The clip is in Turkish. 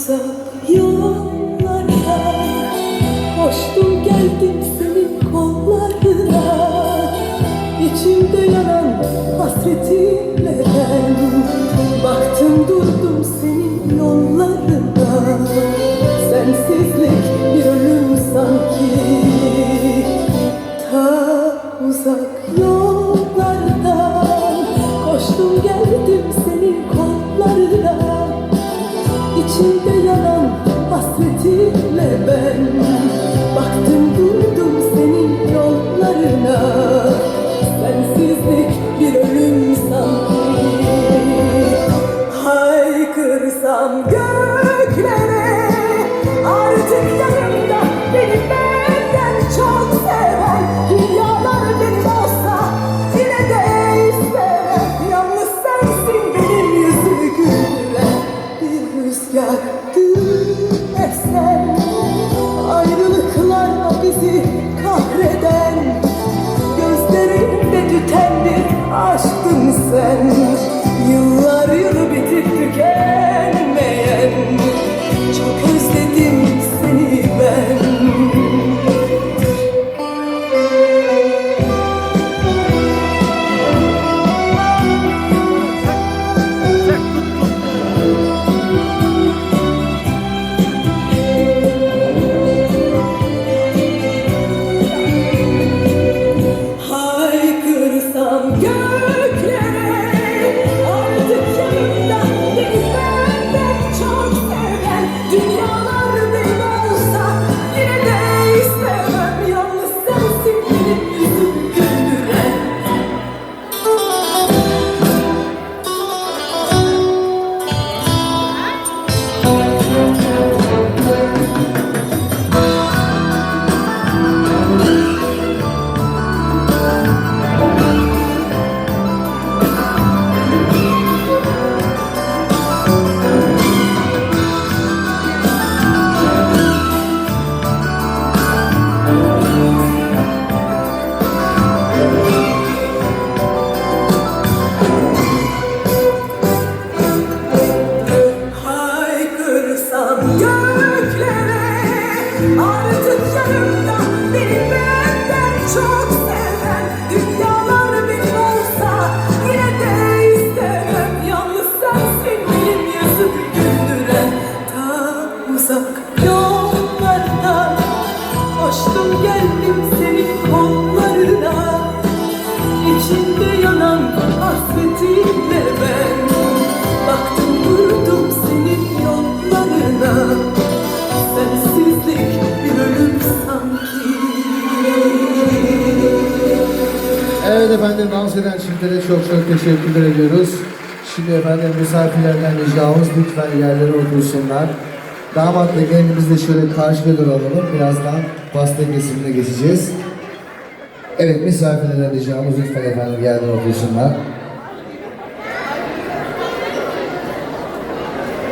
uzak yollarda Koştum geldim senin kollarına. İçimde yanan hasretinle ben Baktım durdum senin yollarına. Sensizlik bir ölüm sanki yanan hasretinle ben Baktım durdum senin yollarına. Sensizlik bir ölüm sanki. Haykırsam göklere Bir rüzgar dün esen Ayrılıklarla bizi kahreden Gözlerinde tüten bir aşktın sen. Yıllar geldim senin kollarına İçimde yanan hasretinle ben Baktım durdum senin yollarına Sensizlik bir ölüm sanki Evet efendim dans eden çiftlere çok çok teşekkür ediyoruz. Şimdi efendim misafirlerden ricamız lütfen yerlere otursunlar. Damatla gelinimiz de şöyle karşıya doğru alalım. Birazdan pasta kesimine geçeceğiz. Evet misafirlerden ricamız lütfen efendim yerlere otursunlar.